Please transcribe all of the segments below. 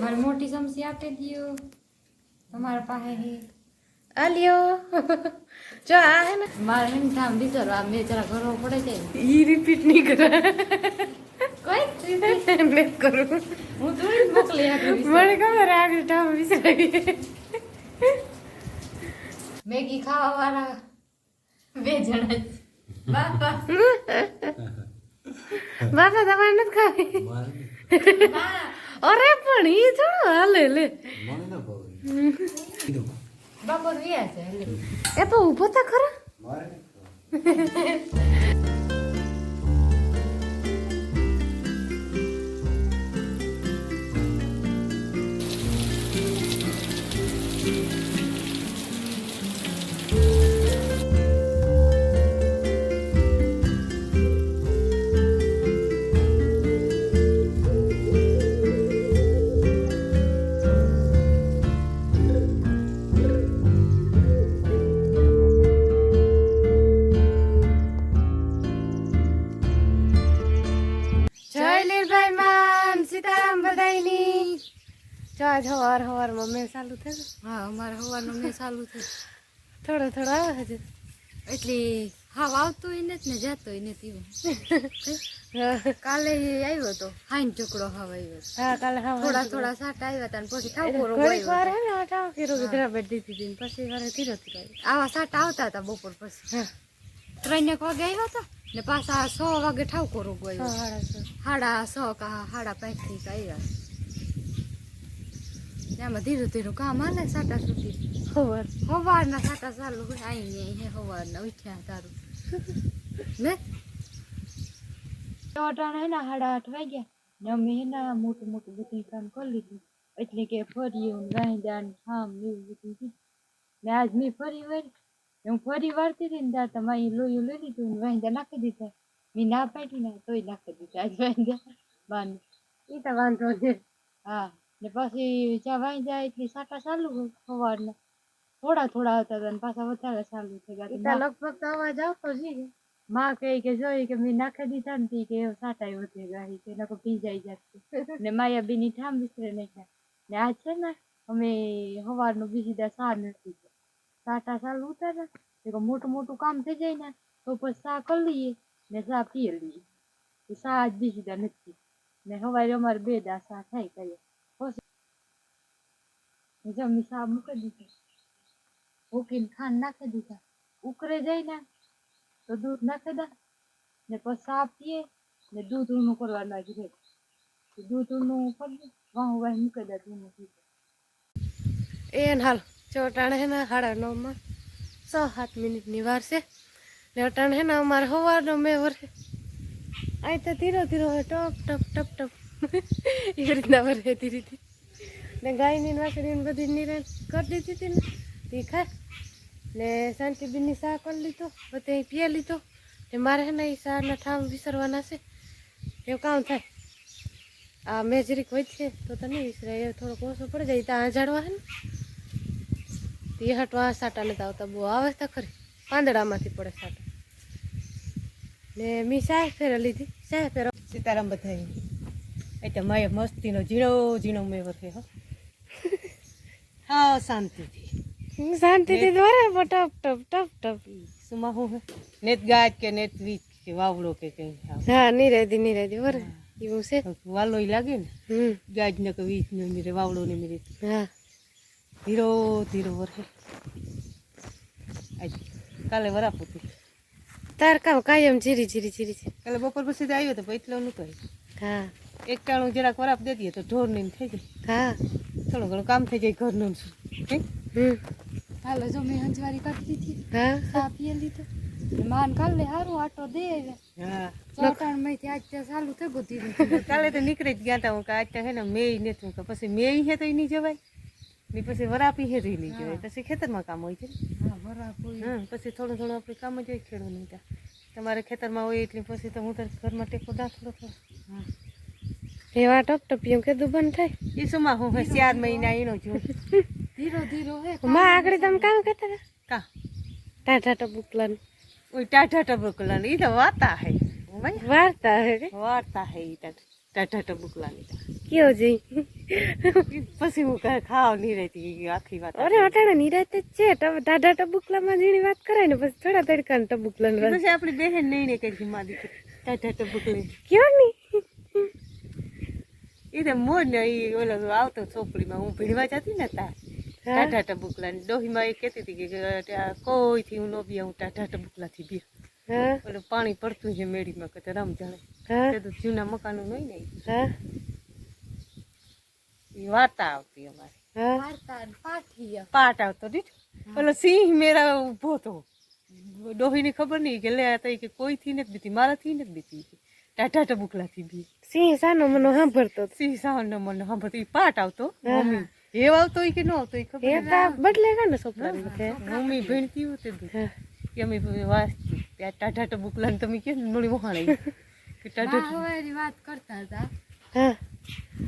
મારી મોટી ચમચી આપી દો તમારા પાસે હે. આલ્યો. જો આ હે ને. મારે હે ને ઠામ દીધો આ મેં જરા કરવો પડે છે. ઈ રિપીટ નહીં કરે. કોઈ એટલે કરું. હું તો જ મોકલી આપી મને ખબર આગળ ટામ વિસરાવી મેગી ખાવા વાળા બે જણા જ. બાપા. બાપા તમારે નથી ખાવી? બા. અરે પણ ઈ થોડું હાલે લે. એ તો ઊભો તા ખરા. જો આજ હવાર હવારમાં મેં ચાલુ થયું હા અમારે હવારનો મેં ચાલુ થયું. થોડો થોડો આવે હજુ એટલે હાવ આવતોય નથી ને જતો નથી. હા. કાલે આવ્યો તો હાઈન ટુકડો હાવ આવ્યો. હા, કાલે હા થોડા થોડા સાટા આવ્યા હતા પછી ઠાકોરો ઘડીક વાર હે ને આટાવ કર્યો વિધરા બેઠી દીધી ને પછી વારે ધીરો ધીરો આવા સાટ આવતા હતા બપોર પછી. ત્રણ એક વાગે આવ્યા હતા ને પાછા સો વાગે ઠાકોરો હા, આવ્યો. હાડા છ. કા હાડા પાંચથી આવ્યા. એમાં ધીરું ધીરું કામ હાલે સાટા સુધી. સવાર સવારના સાટા ચાલુ હોય આઈ ને હે સવારના ઉઠ્યા તારું ને? અટાણે હે સાડા આઠ વાગ્યા. ને અમે હે મોટું મોટું બધું કામ કરી લીધું. એટલે કે ફરી ને ને ખામ એવું બધું કીધું. ને આજ મેં ફરી વાળી હું ફરી વારતી હતી ને ત્યાં તમે અહીં લોહીયું લઈ લીધું ને વાંદા નાખી દીધા. મેં ના પાડી ને તોય નાખી દીધા. આજ વાંદા બાને. એ તો વાંધો નહીં હા. ને પછી જ્યાં વાઈ જાય એટલી સાટા ચાલુ સવારના. થોડા થોડા આવતા હતા ને પાછા વધારે ચાલુ થઈ ગયા. લગભગ તો અવાજ આવતો જ માં કહે કે જોઈ કે મેં નાખી દીધા ને કે સાટા વધે ગાડી કે નકો ભીંજાઈ જશે ને માયા બેની ઠામ વિસરે નહીં ને આજ છે ને અમે સવારનું બીજી દા સા નથી સાટા ચાલુ ઉતારે તો મોટું મોટું કામ થઈ જાય ને તો પછી સા કરી લઈએ ને સા પી લઈએ. સા જ બીજી દા નથી. ને સવારે અમારે બે દા સા થાય કરીએ જમી સાબ મૂકી દીધા. ભૂકીને ખાંડ નાખી દીધા. ઉકરે જાય ને, તો દૂધ નાખી દે, ને પછી પીએ, ને દૂધ ઊનું કરવા લાગી રહે દૂધ ઊનું કરી વાહ વાહ મૂકી દે દૂધનું પીધું એ હાલ જો અટાણે હે ને સાડા નવમાં છ સાત મિનિટની વાર છે. ને અટાણે હે ને અમારે સવારનો મેં વરે અહીં તો ધીરો ધીરો ટપ ટપ ટપ ટપ. એ રીતના વરે ધીરે ધીરે ને ગાયની ને ને બધી નિરાંત કરી દીધી હતી ને. તે ખાય ને શાંતિબીનની શાહ કરી લીધો, બધે પીએ લીધો. ને મારે ને એ શાહના ઠામ વિસરવાના છે. એવું કામ થાય. આ મેજરીક હોય છે તો તને વિસરાય. એ થોડોક ઓછો પડી જાય. ત્યાં જાડવા હે ને. તે હટવા સાટા નથી આવતા બહુ. આવે તો ખરી. પાંદડામાંથી પડે સાટા. ને મી સાહે ફેર લીધી. સાહે ફેર સીતારામ બધાય એટલે માય મસ્તીનો ઝીણો ઝીણો મેં છે, હો. હા શાંતિથી શાંતિથી દોરે ટપ ટપ ટપ ટપ. સુમાં હું નેત ગાજ કે નેત વીજ કે વાવડો કે કઈ હા નિરાદી નિરેદી વરે એવું છે? વાલો લાગે ને? હમ. ગાજ ને કે વીજ ને મીરે વાવડો ને મેરે. હા. ધીરો ધીરો વરહે કાલે વરાપ હતી તાર કામ કાયમ જીરી જીરી જીરી છે. કાલે બપોર પછી આવ્યો તો એટલો નું આવ્યો હા. એક ટાણું જરાક વરાપ દે દઈએ તો ઢોર ને થઈ જાય. હા. થોડું ઘણું કામ થઈ જાય ઘરનું હે? હાલો જો મેં હંજવારી કાઢી દીધી. હા? ચા પીએ લીધો. ને માન કાલે હારું આટો દે હા. ચોટાણમાંથી આજ ત્યાં ચાલુ થઈ ગયું ધીરે. કાલે તો નીકળી જ ગયા હતા હું કે આજ તો હે ને મેય નથી હું કે પછી મેય હે તો ઈ નહીં જવાય. ની પછી વરાપી હે ઈ નહીં જવાય. પછી ખેતરમાં કામ હોય છે હા હા બરાબર હા પછી થોડું થોડું આપણે કામ જ હોય ખેડૂત નહીં ત્યાં. તમારે ખેતરમાં હોય એટલે પછી તો હું તો ઘરમાં ટેકો દા થોડો થોડો એવા ટપ ટપિયું કીધું બંધ થાય? એ સુમાં હું હે ચાર મહિના એનો જો ધીરો ધીરો હે માં આગળ તમે કામ કરતા હતા? કા? ટાટા ટપુકલાનું ઓય ટાટા ટબુકલા ઈ તો વાતા હે. વાર્તા હે વાર્તા હે ઈ ટાટા ટબુકલા ની કયો જઈ પછી હું કાંઈ ખાવા નહીં રહેતી આખી વાત અરે અટાણે નિરાતે જ છે. ટબ ટાઢા ટબુકલામાં જેની વાત કરાય ને પછી થોડા તડકા ને ટબુકલા વાત. પછી આપણી બહેન નહીં કઈ માં દીકરી. ટાટા ટબુકલી કયો ની એ તો મોર ને એ ઓલો આવતો ચોપડીમાં હું ભીડવા જતી ને તા ટાટા ટબુકલા ની ડોહીમાં એ કહેતી હતી કે કોઈ કોઈથી હું ન બી હું ટાટા ટબુકલાથી બી. હા? ઓલું પાણી પડતું છે મેળીમાં કે રમ જાણે તે તો જૂના મકાનો નહીં ને હા? એ વાર્તા આવતી અમારે. પાટ આવતો દીઠ ઓલો સિંહ મેરા ઊભો હતો. ડોહીની ખબર નહીં કે લે કે કોઈ થી કે કોઈથી નથી બીતી મારાથી નથી બીતી ટાટા ટબુકલાથી બી. સિંહ સાનો મનો સાંભળતો. સિંહ સાવન મનો સાંભળતો. ઈ પાટ આવતો મમ્મી. હેવ આવતો ઈ કે ન આવતો ઈ ખબર એ તા બદલે ગયો ને છોકરા મમ્મી ભણતી હોતે દુ કે અમે વાંચતી ત્યાં ટાટા ટબુકલા તમે કે નોળી વહાણી કે ટાટા વાત કરતા હતા. હા.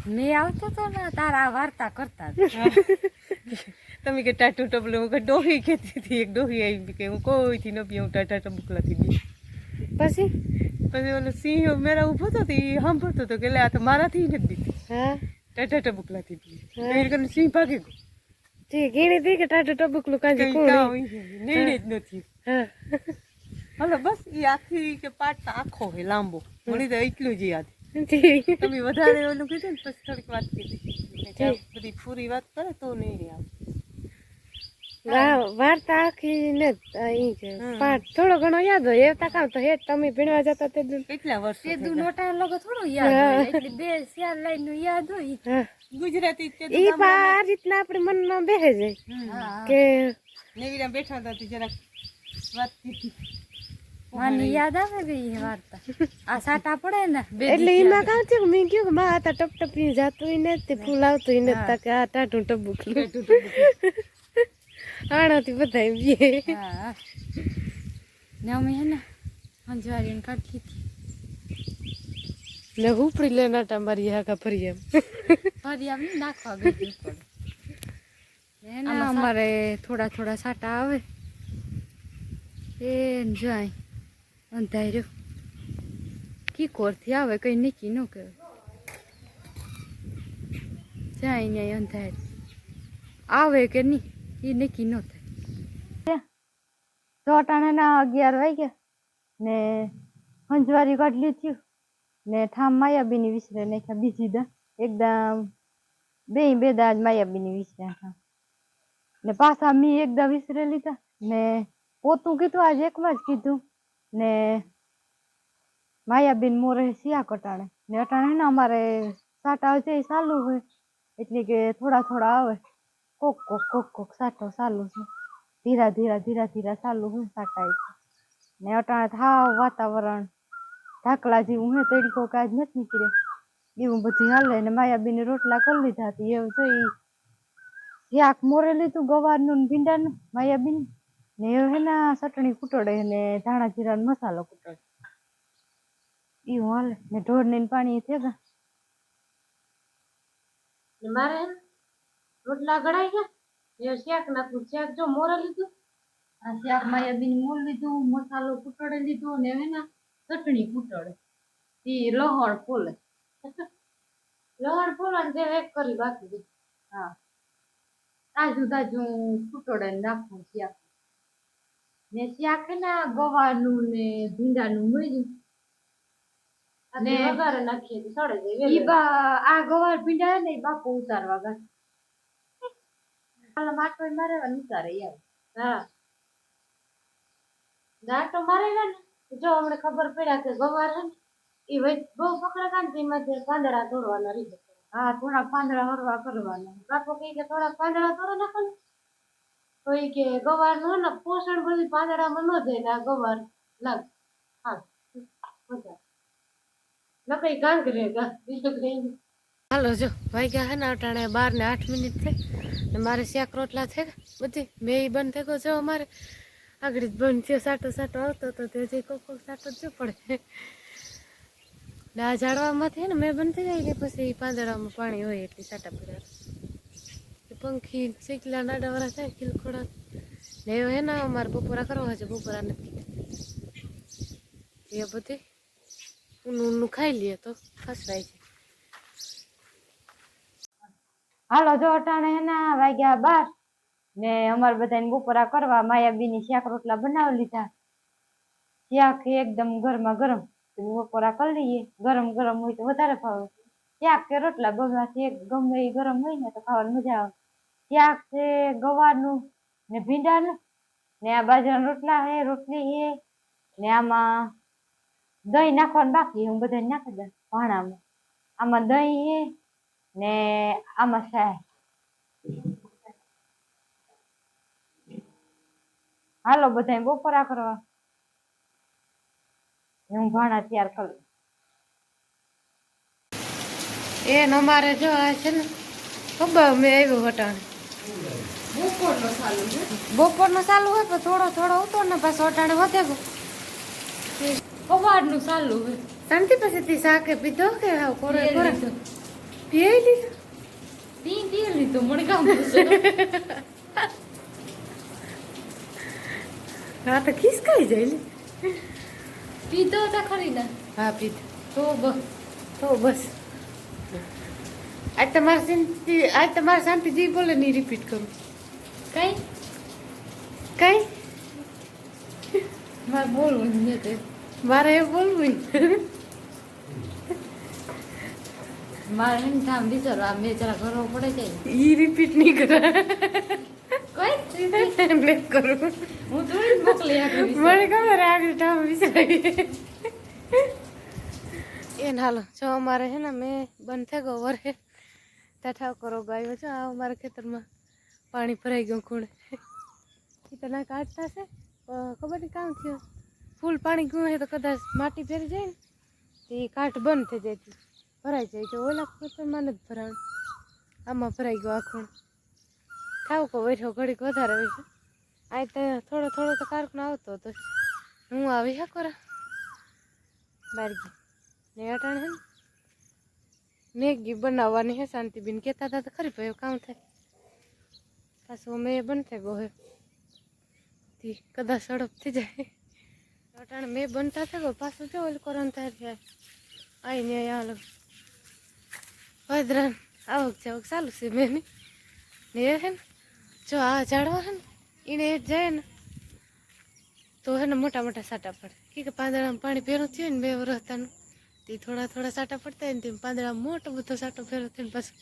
મેં આવતો તો ને તારા વાર્તા કરતા તમે કે ટાટુ ટબલું કે ડોહી કહેતી હતી. એક ડોહી આવી કે હું કોઈથી ન પી હું ટાટા ટબુકલાથી બી. પછી? પછી ઓલો સિંહ મેરા ઊભો હતો તો સાંભળતો હતો કે લે આ તો મારાથી નથી હા? ટાટા ટબુકલાથી બી એ કરીને સિંહ ભાગી ગયો. તે ગીણી હતી કે ટાટા ટબુકલું કાંઈ કઈ જ નથી. હા. હલો બસ એ આખી કે પાટ આખો હે લાંબો. મને તો એટલું જ યાદ તમે વધારે ઓલું કીધું ને પછી થોડીક વાત કીધી. બધી પૂરી વાત કરે તો નહીં આવે. વાર્તા આખી ને પાઠ થોડો ઘણો યાદ હોય એવતા કામ તો હેઠ તમે ભીણવા જતા તે દુ કેટલા વર્ષ તે દુ નોટા લોકો થોડું યાદ હોય એટલે બે ચાર લાઈનનું યાદ હોય. ગુજરાતી તે ઈ પા આ રીતના આપણે મનમાં બેસે જાય. કે નેવીરા બેઠા હતા તે જરાક વાત કીધી મને યાદ આવે બે એ વાર્તા? આ સાટા પડે ને. એટલે એમાં કાં છે કે મેં કીધું કે માં આ તા ટપ ટપની જાતું ને તે ફૂલ આવતું ને તા કે આ ટાટું ટબુક. આણાથી બધા બીએ હા. ને અમે હે ને અંજવારી કાઢી હતી. ને ઉપડી લે નાટા મારી હાકા ફરી એમ. ફરી એમ નાખવા ગઈ એને અમારે થોડા થોડા સાટા આવે. એ જાય. અંધાર્યો કી કોરથી આવે કઈ નીકી ન કહેવાય જાય ને અંધાર આવે કે નહીં? એ નક્કી ન થાય. ચોટાણાના અગિયાર વાગ્યા ને હંજવારી કાઢલી થયું ને ઠામ માયાબીની વિસરે નાખ્યા બીજી દા. એકદમ બે બે દાજ માયાબીની વિસરે ઠામ ને પાછા મી એકદા વિસરે લીધા ને પોતું કીધું, આજે એકમાં જ કીધું ને માયાબીન મોરે સિયા કટાણે. ને અટાણે ને અમારે સાટા છે એ ચાલુ હોય, એટલે કે થોડા થોડા આવે. કોક કોક કોક કોક સાટો ચાલુ છે. ધીરા ધીરા ધીરા ધીરા ચાલુ હું સાટાય ઈ. ને અટાણે થાવ વાતાવરણ. ઢાકલા જેવું હે તડકો કાજ નથી નીકળ્યો. એવું બધું હાલે ને માયાબીને રોટલા કરી લીધા હતી, એવું તો શાક મોરે લીધું ગવારનું ને ભીંડાનું, માયાબીન. ને હે ચટણી કૂટડે ને ધાણા જીરાનો મસાલો કૂટડે એવું હાલે. ને ઢોર ને પાણી થયા મારે રોટલા ગળાઈ ગયા એ શાક નાખું શાક જો મોરે લીધું? આ શાક માયાબીન મોર લીધું મસાલો કુટડે લીધો ને એના ચટણી કૂટોડે. એ લહણ ફોલે. લહણ ફોલે જે એક કરી બાકી દે હા. તાજું તાજું કુટડે નાખું શાક. ને શાક ના ને ગવાનું ને ભીંડાનું મળ્યું ને વઘારે નાખીએ સડે જાય બા આ ગવાર ભીંડા ને બાપુ ઉતારવા ગયા. હાલ માટો મારે ઉતારે યાર હા. નાટો મારે ને જો અમને ખબર પડ્યા કે ગવાર છે ને એ વચ બહુ પકડે કાન તેમાંથી પાંદડા તોડવાના રહી જશે હા થોડા પાંદડા હરવા કરવાના. બાપુ કહે કે થોડા પાંદડા તોડો નાખો ને. તો એ કે ગવારનું ને પોષણ બધું પાંદડામાં ન જાય ને આ ગવાર. લાગ હા. બધા નકઈ કાંકરે ગા બીજું કઈ. હાલો, જો, વાગ્યા હે ને અટાણે બાર ને આઠ મિનિટ થઈ. ને મારે શાક રોટલા થઈ બધી મેં એ બંધ થઈ ગયો. જો, અમારે આગળ બંધ થયો, સાટો સાટો આવતો હતો તે જે કોક કોક સાટો જ પડે. ને આ ઝાડવામાંથી ને મેં બંધ થઈ જાય ને, પછી પાંદડામાં પાણી હોય એટલે સાટા પડ્યા પંખી શીખલા નાડાવાળા થાય ખીલખોડા ને એવું હે ને, અમારે બપોરા કરવા છે, બપોરા નથી. એ બધી ઊનું ખાઈ લઈએ તો ફસરાય છે. હાલો, જો અટાણે એના વાગ્યા બાર ને અમારે બધાને બપોરા કરવા માયાબીની શાક રોટલા બનાવી લીધા. શાક એકદમ ગરમા ગરમ બપોરા કરી લઈએ. ગરમ ગરમ હોય તો વધારે ભાવે. શાક કે રોટલા ગમે એક ગમે એ ગરમ હોય ને તો ખાવાની મજા આવે. શાક છે ગવારનું ને ભીંડાનું ને આ બાજરાના રોટલા હે, રોટલી હે ને આમાં દહીં નાખવાનું બાકી હું બધાને નાખી દઉં ભાણામાં. આમાં દહીં હે ને આમાં શાક હાલો બધા બપોરા કરવા ને હું ભાણા તૈયાર કરું એ અમારે જો આ છે ને ખબર મેં આવ્યું વટાણ બપોરનો ચાલુ હોય પણ થોડો થોડો ઉતો ને પાછો વટાણે વધે સવારનું ચાલુ હોય શાંતિ પછી તી શાકે પીધો કે કોરે કોરે. પીએ લીધો પી પી લીધું મને કામ હા તો ખિસકાઈ જાય લે પીધો તો ખરી ને હા પીધો તો બસ તો બસ આજ તમારે શાંતિ આજ તમારે શાંતિ જી બોલે નહીં રિપીટ કરું કઈ કઈ મારે બોલવું નથી મારે એ બોલવું. મારે એમ થામ વિચારો આ મેં જરા કરવો પડે છે. ઈ રિપીટ નહીં કરે. કઈ બ્લેક કરું. હું થોડી મોકલી આપી મને ખબર આગળ ટામ વિચારી એ હાલો જો અમારે છે ને મેં બંધ થઈ ગયો વરે ત્યાં કરો ગાયો છે આ અમારા ખેતરમાં પાણી ભરાઈ ગયું ખૂણે. એ તો ના કાઢતા છે ખબર નહીં કામ થયું. ફૂલ પાણી ગયું હોય તો કદાચ માટી ફેરી જાય ને તો એ કાઠ બંધ થઈ જાય. ભરાઈ જાય તો ઓલા ખેતરમાં નથી ભરાણ આમાં ભરાઈ ગયો આખું. થાવ કો બેઠો ઘડીક વધારે હોય છે. આ તો થોડો થોડો તો કારકનો આવતો હતો. હું આવી હા કરા? બારગી. ને અટાણે હે મેગી બનાવવાની હે, શાંતિબેન. કહેતા હતા તો ખરી ભાઈ કામ થાય. પાછું મેં બનતા ગયો હે. કદાચ સડપ થઈ જાય. અટાણે મેં બનતા થયો પાછું જો ઓલું કરવાનું થાય આવીને અહીંયા ભદ્રાન આવક જાવક ચાલુ છે બેની ને હે ને, જો આ ઝાડવા હે ને એને હેઠ જાય ને, તો હે ને મોટા મોટા સાટા પડે. કે પાંદડામાં પાણી ભેરું થયું ને બે વરસતાનું, તે થોડા થોડા સાટા પડતા હોય ને તેમ પાંદડા મોટો બધો સાટો ભેરો થઈને પછી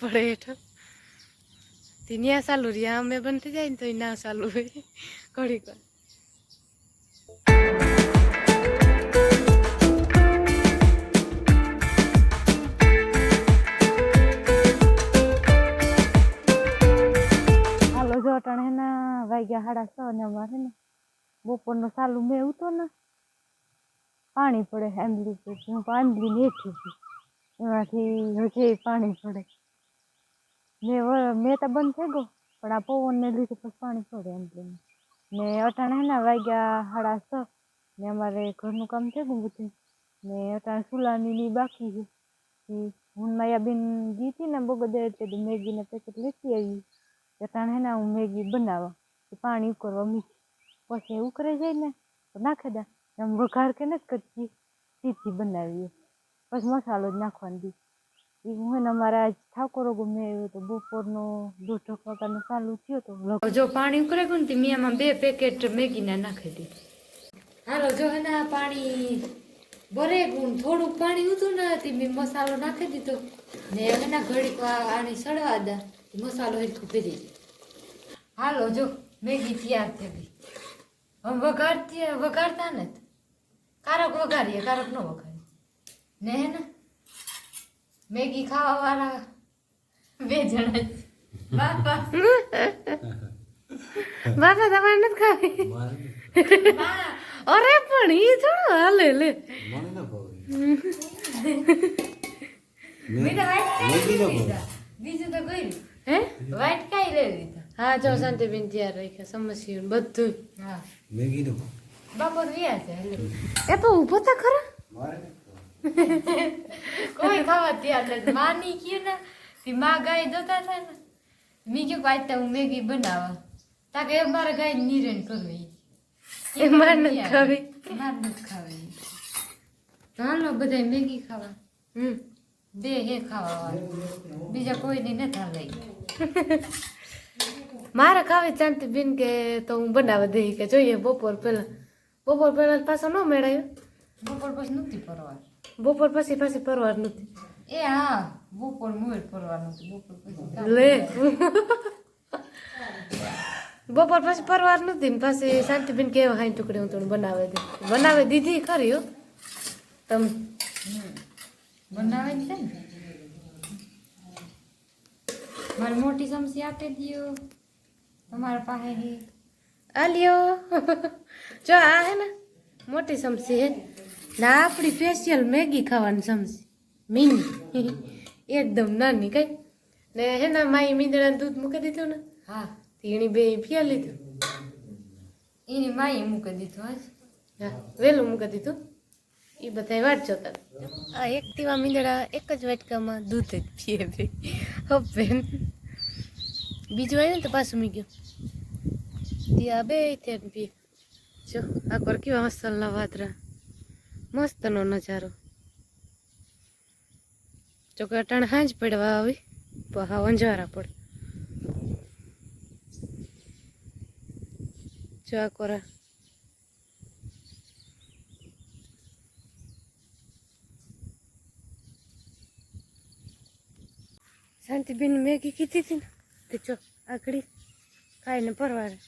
પડે હેઠળ. તે ન્યા ચાલુ રહ્યા અમે બંધ થઈ જાય ને તો ના ચાલુ હોય. ઘડીક વાર. અટાણે એના વાગ્યા સાડા છ ને અમારે ને, બપોરનો સાલું મેં ઉતો ને, પાણી પડે આંબલી હું આંબલી હેઠી છું. એમાંથી હજી પાણી પડે. મેં મેં તો બંધ થઈ ગયો, પણ આ પવનને લીધે પછી પાણી પડે આંબલીને ને અટાણે એના વાગ્યા સાડા છ ને અમારે ઘરનું કામ થઈ ગયું બધું. ને અટાણે સુલાની ની બાકી છે. હું માયાબેન ગઈ હતી ને બગોદર મેગીને પેકેટ લેતી આવી. અટાણે હે ને હું મેગી બનાવવા પાણી ઉકળવા મૂકી પછી ઉકળાઈ જાય ને, તો નાખી દે એમ વઘાર કે નથી કરતી. સીધી બનાવીએ. પછી મસાલો જ નાખવાનો દી. એ હું હે ને ઠાકોરો ગમે તો બપોરનો દૂધ વાગ્યાનો ચાલુ થયો તો જો પાણી ઉકળે ગયું ને મેં આમાં બે પેકેટ મેગીના નાખી દીધી હાલો, જો એના પાણી ભરે ગુણ થોડુંક પાણી ઉતું ને હતી, મેં મસાલો નાખી દીધો. ને એના ઘડીક આની સડવા દા. મસાલો એ થોપી જાય હાલો જો મેગી તૈયાર થઈ ગઈ. હવે વઘારતી વઘારતા ને કારક વઘારીએ કારક ન વઘારીએ. ને હે ને? મેગી ખાવા વાળા બે જણા. બાપા. બાપા તમારે નથી ખાવી? અરે પણ એ થોડું હાલે લે. બીજું તો કોઈ હે? વાઈટ કાંઈ લઈ લીધા? હા જો શાંતિબેન તૈયાર રાખ્યા સમસ્યું બધું. હા. બાપા તો વ્યા છે એ તો ઊભો તા ખરા? કોઈ ખાવા તૈયાર નથી માની કીએ ને તે માં ગાય જોતા હતા ને. મેં કીધું આજ તો હું મેગી બનાવવા તાકે એ મારા ગાય નિરણ કરવી એ માર નથી ખાવી. માર નથી ખાવી હાલો બધા મેગી ખાવા. હમ. બે હે ખાવા બીજા કોઈની નથી લઈ. મારે ખાવી શાંતિ બિન કે તો હું બનાવી દઈ કે જોઈએ બપોર પહેલા. બપોર પહેલા પાછો ન મેળાયો. બપોર પછી નથી પરવાર. બપોર પછી પાછી પરવાર નથી. એ હા બપોર મોર પરવાર નથી. બપોર પછી લે. બપોર પછી પરવાર નથી ને પાછી શાંતિબેન કેવા હાઈ ટુકડી હું તને બનાવી દે બનાવી દીધી ખરી હો. તમે બનાવે છે ને? મારી મોટી સમસી આપી દો તમારા પાસે અલ્યો આલ્યો. જો આ હે ને મોટી સમસી હે. ના આપણી ફેશિયલ મેગી ખાવાની સમસી. મીની. એકદમ નાની કઈ. ને હે ને માઈ મીંદડાને દૂધ મૂકી દીધું ને હા. એની બે ફિયા લીધું. એની માએ મૂકી દીધું આજ. હા વહેલું મૂકી દીધું. એ બધા વાટ જોતા આ એક દીવા મીંદડા, એક જ વાટકામાં દૂધ જ પીએ બે. હવે બીજું આવ્યું ને તો પાછું મી ગયું. ત્યાં બે ત્યાં પીએ. જો, આ કોર કેવા મસાલા વાતરા મસ્તનો નજારો. જો કે અટાણે હાંજ પડવા આવી પણ હા અંજારા પડ. જો આ કોરા શાંતિબેન મેગી કીધી હતી ને કે જો આગળ ખાઈને પરવારે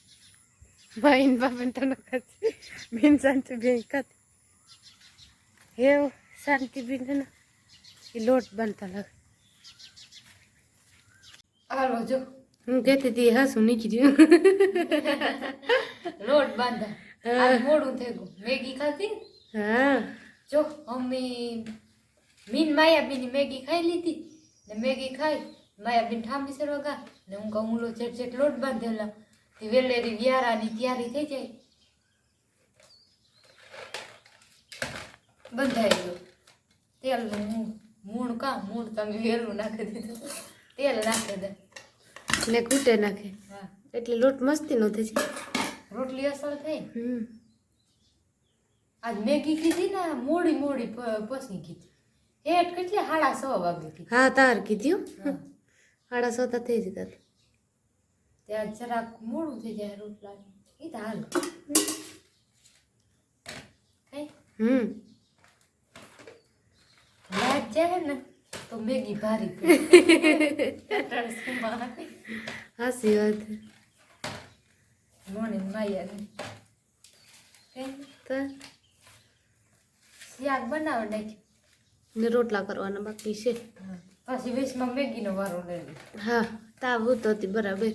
ભાઈને બાપાને તને ખાતી બેન શાંતિબેન ખાતી એવું શાંતિબેન ને. એ લોટ બનતા લાગે. હાલો જો. હું કહેતી હતી હાસું નીકળ્યું લોટ બાંધા. મોડું થઈ ગયું. મેગી ખાધી? હા. જો મમ્મી મીન માયાબીની મેગી ખાઈ લીધી. ને મેગી ખાઈ માયા માયાબીન ઠાંબી સરવા ગા ને હું કહું લો ચેટ ચેટ લોટ બાંધેલા. તે વેલેરી વ્યારાની તૈયારી થઈ જાય. બંધાઈ ગયો. તેલ મૂણ મૂળ કા? મૂણ તમે વેલું નાખી દીધું. તેલ નાખી દે. ને કૂટે નાખે. હા. એટલે લોટ મસ્તી નો થઈ જાય. રોટલી અસર થઈ? હમ. આજ મેગી કીધી ને મોડી મોડી પ- પસી કીધી. હેઠ કેટલી સાડા છ વાગે કીધી હા તાર કીધું. હા. સાડા સોતા થઈ જતા ત્યાં જરાક મોડું થઈ જાય રોટલા. એ તો હાલ. કઈ હમ. લાઈટ જાય ને તો મેગી ભારી પડે હાસી વાત મોને માયા કઈ તો શાક બનાવ નાખ્યું. ને રોટલા કરવાના બાકી છે. પછી વેસમાં મેગીનો વારો લે હા તાવ હતો હતી બરાબર.